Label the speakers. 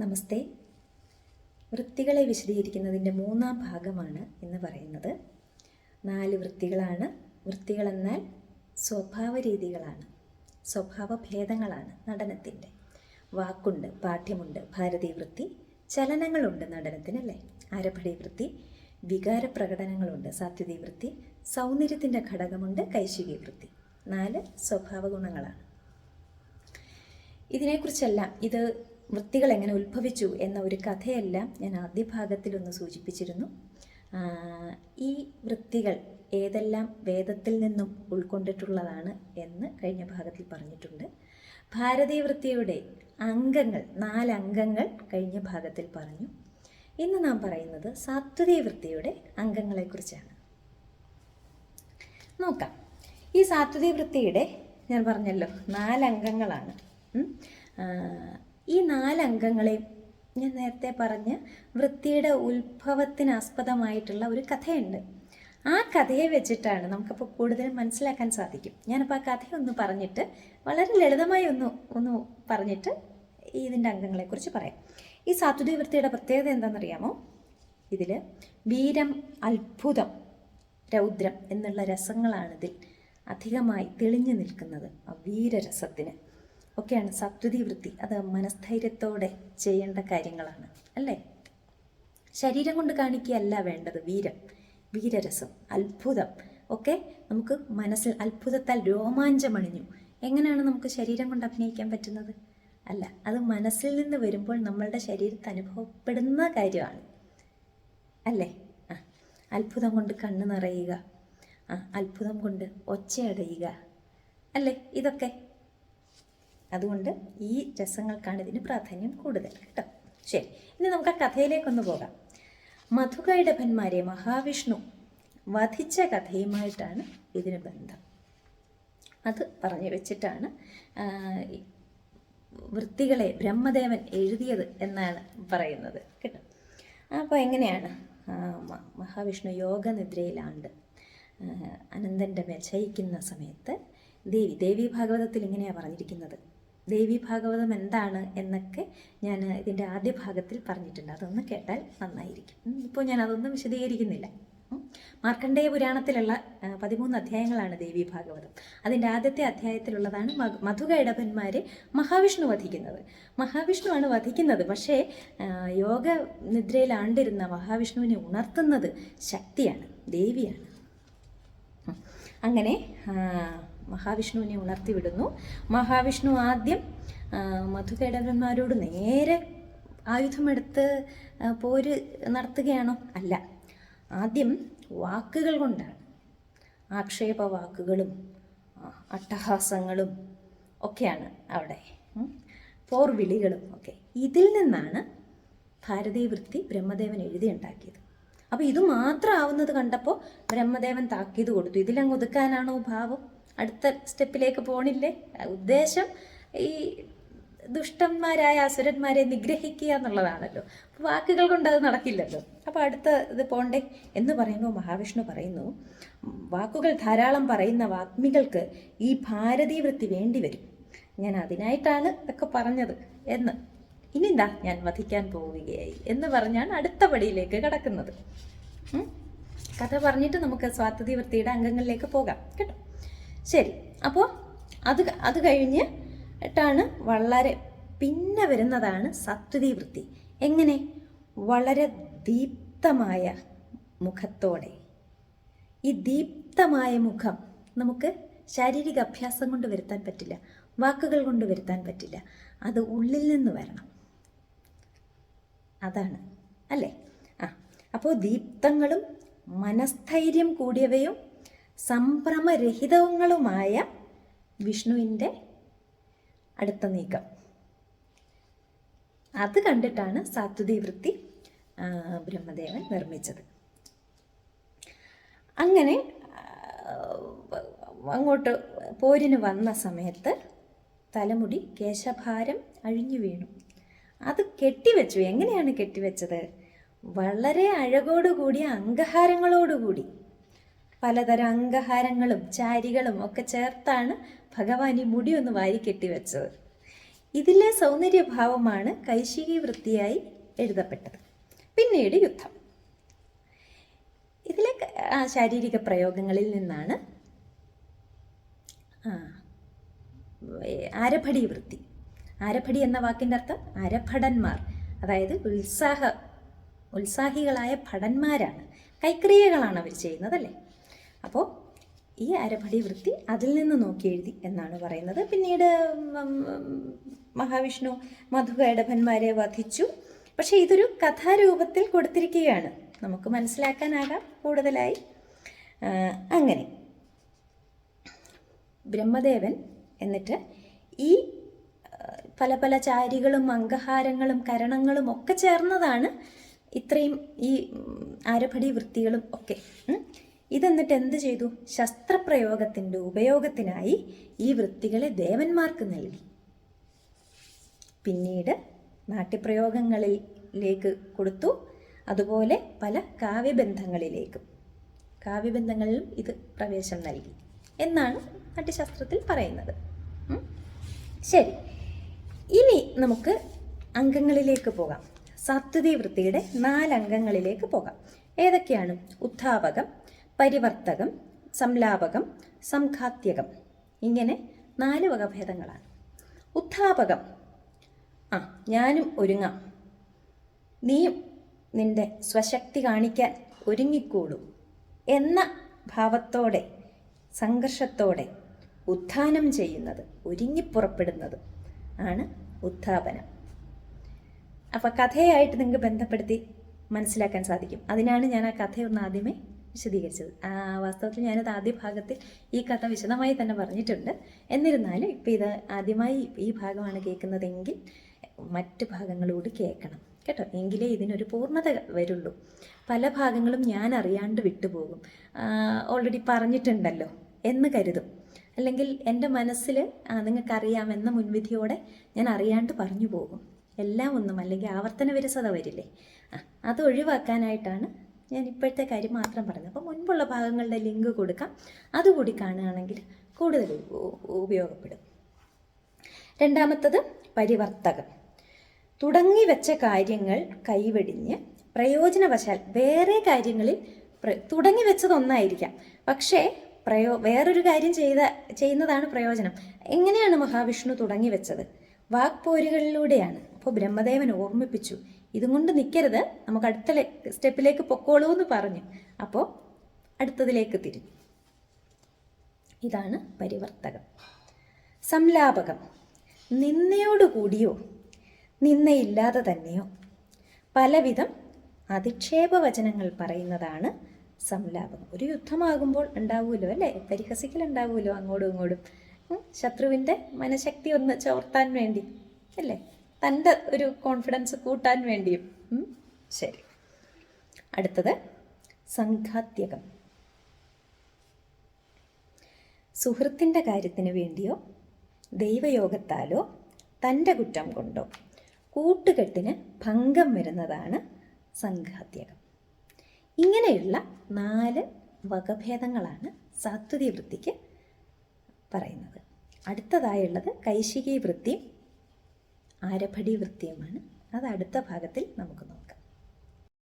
Speaker 1: നമസ്തേ. വൃത്തികളെ വിശദീകരിക്കുന്നതിന്റെ മൂന്നാം ഭാഗമാണ് എന്ന് പറയുന്നത്. നാല് വൃത്തികളാണ്. വൃത്തികളെന്നാൽ സ്വഭാവ രീതികളാണ് സ്വഭാവ ഭേദങ്ങളാണ് നടനത്തിന്റെ വാക്കുണ്ട് പാഠ്യമുണ്ട് ഭാരതീയ വൃത്തി ചലനങ്ങളുണ്ട് നടനത്തിനല്ലേ? ആരഭടി വൃത്തി വികാരപ്രകടനങ്ങളുണ്ട് പ്രകടനങ്ങളുണ്ട് സാത്വികി വൃത്തി സൗന്ദര്യത്തിന്റെ ഘടകമുണ്ട് കൈശികീ വൃത്തി നാല് സ്വഭാവ ഗുണങ്ങളാണ് ഇതിനെക്കുറിച്ചെല്ലാം ഇത് വൃത്തികൾ എങ്ങനെ ഉത്ഭവിച്ചു എന്ന ഒരു കഥയെല്ലാം ഞാൻ ആദ്യ ഭാഗത്തിലൊന്ന് സൂചിപ്പിച്ചിരുന്നു. ഈ വൃത്തികൾ ഏതെല്ലാം വേദത്തിൽ നിന്നും ഉൾക്കൊണ്ടിട്ടുള്ളതാണ് എന്ന് കഴിഞ്ഞ ഭാഗത്തിൽ പറഞ്ഞിട്ടുണ്ട്. ഭാരതീയ വൃത്തിയുടെ അംഗങ്ങൾ നാലംഗങ്ങൾ കഴിഞ്ഞ ഭാഗത്തിൽ പറഞ്ഞു. ഇന്ന് നാം പറയുന്നത് സാത്വതീയ വൃത്തിയുടെ അംഗങ്ങളെക്കുറിച്ചാണ്. നോക്കാം. ഈ സാത്വിക വൃത്തിയുടെ ഞാൻ പറഞ്ഞല്ലോ നാലംഗങ്ങളാണ് ഈ നാലംഗങ്ങളെ ഞാൻ നേരത്തെ പറഞ്ഞ വൃത്തിയുടെ ഉത്ഭവത്തിന് ആസ്പദമായിട്ടുള്ള ഒരു കഥയുണ്ട്. ആ കഥയെ വെച്ചിട്ടാണ് നമുക്കപ്പോൾ കൂടുതൽ മനസ്സിലാക്കാൻ സാധിക്കും. ഞാനപ്പോൾ ആ കഥയൊന്ന് പറഞ്ഞിട്ട് വളരെ ലളിതമായി ഒന്ന് ഒന്ന് പറഞ്ഞിട്ട് ഇതിന്റെ അംഗങ്ങളെക്കുറിച്ച് പറയാം. ഈ സാത്വിക വൃത്തിയുടെ പ്രത്യേകത എന്താണെന്നറിയാമോ? ഇതിൽ വീരം അത്ഭുതം രൗദ്രം എന്നുള്ള രസങ്ങളാണ് ഇതിൽ അധികമായി തെളിഞ്ഞു നിൽക്കുന്നത്. ആ വീരരസത്തിന്. ഒക്കെയാണ് സത്വതി വൃത്തി അത് മനസ്ഥൈര്യത്തോടെ ചെയ്യേണ്ട കാര്യങ്ങളാണ്. അല്ലേ? ശരീരം കൊണ്ട് കാണിക്കുകയല്ല വേണ്ടത്. വീരം. വീരരസം. അത്ഭുതം. ഒക്കെ നമുക്ക് മനസ്സിൽ അത്ഭുതത്താൽ രോമാഞ്ചമണിഞ്ഞു. എങ്ങനെയാണ് നമുക്ക് ശരീരം കൊണ്ട് അഭിനയിക്കാൻ പറ്റുന്നത്? അല്ല അത് മനസ്സിൽ നിന്ന് വരുമ്പോൾ നമ്മളുടെ ശരീരത്ത് അനുഭവപ്പെടുന്ന കാര്യമാണ്. അല്ലേ? ആ അത്ഭുതം കൊണ്ട് കണ്ണ് നിറയുക. ആ അത്ഭുതം കൊണ്ട് ഒച്ചയടയുക. അല്ലേ? ഇതൊക്കെ അതുകൊണ്ട് ഈ രസങ്ങൾക്കാണ് ഇതിന് പ്രാധാന്യം കൂടുതൽ കേട്ടോ. ശരി ഇനി നമുക്ക് ആ കഥയിലേക്കൊന്ന് പോകാം. മധുകൈഡഭന്മാരെ മഹാവിഷ്ണു വധിച്ച കഥയുമായിട്ടാണ് ഇതിന് ബന്ധം. അത് പറഞ്ഞു വെച്ചിട്ടാണ് വൃത്തികളെ ബ്രഹ്മദേവൻ എഴുതിയത് എന്നാണ് പറയുന്നത് കേട്ടോ. അപ്പോൾ എങ്ങനെയാണ്? മഹാവിഷ്ണു യോഗനിദ്രയിലാണ്ട് അനന്തന്റെ മേൽ സമയത്ത് ദേവി ദേവി ഭാഗവതത്തിൽ ഇങ്ങനെയാണ് പറഞ്ഞിരിക്കുന്നത്. ദേവി ഭാഗവതം എന്താണ് എന്നൊക്കെ ഞാൻ ഇതിന്റെ ആദ്യ ഭാഗത്തിൽ പറഞ്ഞിട്ടുണ്ട്. അതൊന്ന് കേട്ടാൽ നന്നായിരിക്കും. ഇപ്പോൾ ഞാൻ അതൊന്നും വിശദീകരിക്കുന്നില്ല. മാർക്കണ്ഡേയ പുരാണത്തിലുള്ള പതിമൂന്ന് അധ്യായങ്ങളാണ് ദേവി ഭാഗവതം. അതിന്റെ ആദ്യത്തെ അധ്യായത്തിലുള്ളതാണ് മധുക ഇടപന്മാരെ മഹാവിഷ്ണു വധിക്കുന്നത്. മഹാവിഷ്ണുവാണ് വധിക്കുന്നത്. പക്ഷേ യോഗ നിദ്രയിലാണ്ടിരുന്ന മഹാവിഷ്ണുവിനെ ഉണർത്തുന്നത് ശക്തിയാണ് ദേവിയാണ്. അങ്ങനെ മഹാവിഷ്ണുവിനെ ഉണർത്തി വിടുന്നു മഹാവിഷ്ണു ആദ്യം മധുകേടകന്മാരോട് നേരെ ആയുധമെടുത്ത് പോര് നടത്തുകയാണോ? അല്ല. ആദ്യം വാക്കുകൾ കൊണ്ടാണ്. ആക്ഷേപ വാക്കുകളും അട്ടഹാസങ്ങളും ഒക്കെയാണ് അവിടെ. പോർവിളികളും ഒക്കെ. ഇതിൽ നിന്നാണ് ഭാരതീയ വൃത്തി ബ്രഹ്മദേവൻ എഴുതിയുണ്ടാക്കിയത്. അപ്പോൾ ഇത് മാത്രം ആവുന്നത് കണ്ടപ്പോൾ ബ്രഹ്മദേവൻ താക്കീത് കൊടുത്തു. ഇതിലങ്ങ് ഒതുക്കാനാണോ ഭാവം? അടുത്ത സ്റ്റെപ്പിലേക്ക് പോണില്ലേ? ഉദ്ദേശം ഈ ദുഷ്ടന്മാരായ അസുരന്മാരെ നിഗ്രഹിക്കുക എന്നുള്ളതാണല്ലോ. വാക്കുകൾ കൊണ്ട് അത് നടക്കില്ലല്ലോ. അപ്പോൾ അടുത്ത ഇത് പോണ്ടേ? എന്ന് പറയുമ്പോൾ മഹാവിഷ്ണു പറയുന്നു വാക്കുകൾ ധാരാളം പറയുന്ന വാഗ്മികൾക്ക് ഈ ഭാരതീ വൃത്തി വേണ്ടി വരും. ഞാൻ അതിനായിട്ടാണ് ഇതൊക്കെ പറഞ്ഞത് എന്ന്. ഇനി എന്താ ഞാൻ വധിക്കാൻ പോവുകയായി എന്ന് പറഞ്ഞാണ് അടുത്ത പടിയിലേക്ക് കടക്കുന്നത്. കഥ പറഞ്ഞിട്ട് നമുക്ക് സ്വാതന്ത്ര്യ വൃത്തിയുടെ അംഗങ്ങളിലേക്ക് പോകാം. കേട്ടോ? ശരി അപ്പോൾ അത് അത് കഴിഞ്ഞ് വളരെ പിന്നെ വരുന്നതാണ് സത്വതി വൃത്തി എങ്ങനെ? വളരെ ദീപ്തമായ മുഖത്തോടെ. ഈ ദീപ്തമായ മുഖം നമുക്ക് ശാരീരിക അഭ്യാസം കൊണ്ട് വരുത്താൻ പറ്റില്ല വാക്കുകൾ കൊണ്ട് വരുത്താൻ പറ്റില്ല. അത് ഉള്ളിൽ നിന്ന് വരണം. അതാണ് അല്ലേ? ആ അപ്പോൾ ദീപ്തങ്ങളും മനസ്ഥൈര്യം കൂടിയവയും സംഭ്രമരഹിതവുങ്ങളുമായ വിഷ്ണുവിന്റെ അടുത്ത നീക്കം. അത് കണ്ടിട്ടാണ് സാത്വിതി വൃത്തി ബ്രഹ്മദേവൻ നിർമ്മിച്ചത്. അങ്ങനെ അങ്ങോട്ട് പോരിന് വന്ന സമയത്ത് തലമുടി കേശഭാരം അഴിഞ്ഞു വീണു. അത് കെട്ടിവെച്ചു. എങ്ങനെയാണ് കെട്ടിവെച്ചത്? വളരെ അഴകോടുകൂടിയ അംഗഹാരങ്ങളോടുകൂടി. പലതരം അംഗഹാരങ്ങളും ചാരികളും ഒക്കെ ചേർത്താണ് ഭഗവാൻ ഈ മുടി ഒന്ന് വാരി കെട്ടിവെച്ചത് ഇതിലെ സൗന്ദര്യഭാവമാണ് കൈശികി വൃത്തിയായി എഴുതപ്പെട്ടത്. പിന്നീട് യുദ്ധം. ഇതിലെ ശാരീരിക പ്രയോഗങ്ങളിൽ നിന്നാണ് ആരഭടി വൃത്തി. ആരഭടി എന്ന വാക്കിന്റെ അർത്ഥം അരഭടന്മാർ അതായത് ഉത്സാഹ ഉത്സാഹികളായ ഭടന്മാരാണ്. കൈക്രിയകളാണ് അവർ ചെയ്യുന്നത് അല്ലേ? അപ്പോൾ ഈ അരഭടി വൃത്തി അതിൽ നിന്ന് നോക്കി എഴുതി എന്നാണ് പറയുന്നത്. പിന്നീട് മഹാവിഷ്ണു മധുക മഹാവിഷ്ണു വധിച്ചു. പക്ഷേ ഇതൊരു കഥാരൂപത്തിൽ കൊടുത്തിരിക്കുകയാണ്. നമുക്ക് മനസ്സിലാക്കാനാകാം കൂടുതലായി. അങ്ങനെ. ബ്രഹ്മദേവൻ എന്നിട്ട് ഈ പല പല ചാരികളും അംഗഹാരങ്ങളും കരണങ്ങളും ഒക്കെ ചേർന്നതാണ് ഇത്രയും ഈ അരപടി വൃത്തികളും ഒക്കെ. ഇതെന്നിട്ട് എന്ത് ചെയ്തു? ശസ്ത്രപ്രയോഗത്തിന്റെ ഉപയോഗത്തിനായി ഈ വൃത്തികളെ ദേവന്മാർക്ക് നൽകി. പിന്നീട് നാട്യപ്രയോഗങ്ങളിലേക്ക് കൊടുത്തു. അതുപോലെ പല കാവ്യബന്ധങ്ങളിലേക്കും. കാവ്യബന്ധങ്ങളിലും ഇത് പ്രവേശം നൽകി എന്നാണ് നാട്യശാസ്ത്രത്തിൽ പറയുന്നത്. ശരി. ഇനി നമുക്ക് അംഗങ്ങളിലേക്ക് പോകാം. സാത്വിതി വൃത്തിയുടെ നാല് അംഗങ്ങളിലേക്ക് പോകാം. ഏതൊക്കെയാണ്? ഉത്ഥാപകം പരിവർത്തകം സംലാപകം സംഘാത്യകം. ഇങ്ങനെ നാല് വകഭേദങ്ങളാണ്. ഉത്ഥാപകം. ആ ഞാനും ഒരുങ്ങാം. നീയും നിന്റെ സ്വശക്തി കാണിക്കാൻ ഒരുങ്ങിക്കൂടൂ എന്ന ഭാവത്തോടെ സംഘർഷത്തോടെ ഉത്ഥാനം ചെയ്യുന്നത് ഒരുങ്ങിപ്പുറപ്പെടുന്നത് ആണ് ഉത്ഥാപനം. അപ്പോൾ കഥയായിട്ട് നിങ്ങൾക്ക് ബന്ധപ്പെടുത്തി മനസ്സിലാക്കാൻ സാധിക്കും. അതിനാണ് ഞാൻ ആ കഥയൊന്ന് ആദ്യമേ വിശദീകരിച്ചത്. വാസ്തവത്തിൽ ഞാനത് ആദ്യ ഭാഗത്തിൽ ഈ കഥ വിശദമായി തന്നെ പറഞ്ഞിട്ടുണ്ട്. എന്നിരുന്നാലും ഇപ്പോൾ ഇത് ആദ്യമായി ഈ ഭാഗമാണ് കേൾക്കുന്നതെങ്കിൽ മറ്റ് ഭാഗങ്ങളോട് കേൾക്കണം കേട്ടോ. എങ്കിലേ ഇതിനൊരു പൂർണത വരുള്ളൂ. പല ഭാഗങ്ങളും ഞാൻ അറിയാണ്ട് വിട്ടുപോകും. ഓൾറെഡി പറഞ്ഞിട്ടുണ്ടല്ലോ എന്ന് കരുതും. അല്ലെങ്കിൽ എന്റെ മനസ്സിൽ നിങ്ങൾക്കറിയാമെന്ന മുൻവിധിയോടെ ഞാൻ അറിയാണ്ട് പറഞ്ഞു പോകും എല്ലാം ഒന്നും അല്ലെങ്കിൽ ആവർത്തന വിരസത വരില്ലേ? അത് ഒഴിവാക്കാനായിട്ടാണ് ഞാൻ ഇപ്പോഴത്തെ കാര്യം മാത്രം പറഞ്ഞു അപ്പോൾ മുൻപുള്ള ഭാഗങ്ങളുടെ ലിങ്ക് കൊടുക്കാം. അതുകൂടി കാണുകയാണെങ്കിൽ കൂടുതൽ ഉപയോഗപ്പെടും. രണ്ടാമത്തത് പരിവർത്തകം. തുടങ്ങി വെച്ച കാര്യങ്ങൾ കൈവെടിഞ്ഞ് പ്രയോജനവശാൽ വേറെ കാര്യങ്ങളിൽ തുടങ്ങി വെച്ചത് ഒന്നായിരിക്കാം പക്ഷേ പ്രയോ വേറൊരു കാര്യം ചെയ്ത ചെയ്യുന്നതാണ് പ്രയോജനം. എങ്ങനെയാണ് മഹാവിഷ്ണു തുടങ്ങി വെച്ചത്? വാക്പോരുകളിലൂടെയാണ്. അപ്പോൾ ബ്രഹ്മദേവൻ ഓർമ്മിപ്പിച്ചു. ഇതും കൊണ്ട് നിൽക്കരുത് നമുക്ക് അടുത്ത സ്റ്റെപ്പിലേക്ക് പൊക്കോളൂ എന്ന് പറഞ്ഞു. അപ്പോൾ അടുത്തതിലേക്ക് തിരിഞ്ഞു. ഇതാണ് പരിവർത്തകം. സംലാപകം. നിന്നയോടുകൂടിയോ നിന്നയില്ലാതെ തന്നെയോ? പലവിധം അധിക്ഷേപ വചനങ്ങൾ പറയുന്നതാണ് സംലാപം ഒരു യുദ്ധമാകുമ്പോൾ ഉണ്ടാവുമല്ലോ അല്ലേ? പരിഹസിക്കൽ ഉണ്ടാവുമല്ലോ അങ്ങോട്ടും ഇങ്ങോട്ടും ശത്രുവിന്റെ മനഃശക്തി ഒന്ന് ചോർത്താൻ വേണ്ടി അല്ലേ? തന്റെ ഒരു കോൺഫിഡൻസ് കൂട്ടാൻ വേണ്ടിയും. ശരി. അടുത്തത് സംഘാത്യകം സുഹൃത്തിന്റെ കാര്യത്തിന് വേണ്ടിയോ ദൈവയോഗത്താലോ തന്റെ കുറ്റം കൊണ്ടോ കൂട്ടുകെട്ടിന് ഭംഗം വരുന്നതാണ് സംഘാത്യകം ഇങ്ങനെയുള്ള നാല് വകഭേദങ്ങളാണ് സാത്വിക വൃത്തിക്ക് പറയുന്നത്. അടുത്തതായുള്ളത് കൈശികി വൃത്തിയും ആരഭടി വൃത്തിയുമാണ്. അത് അടുത്ത ഭാഗത്തിൽ നമുക്ക് നോക്കാം.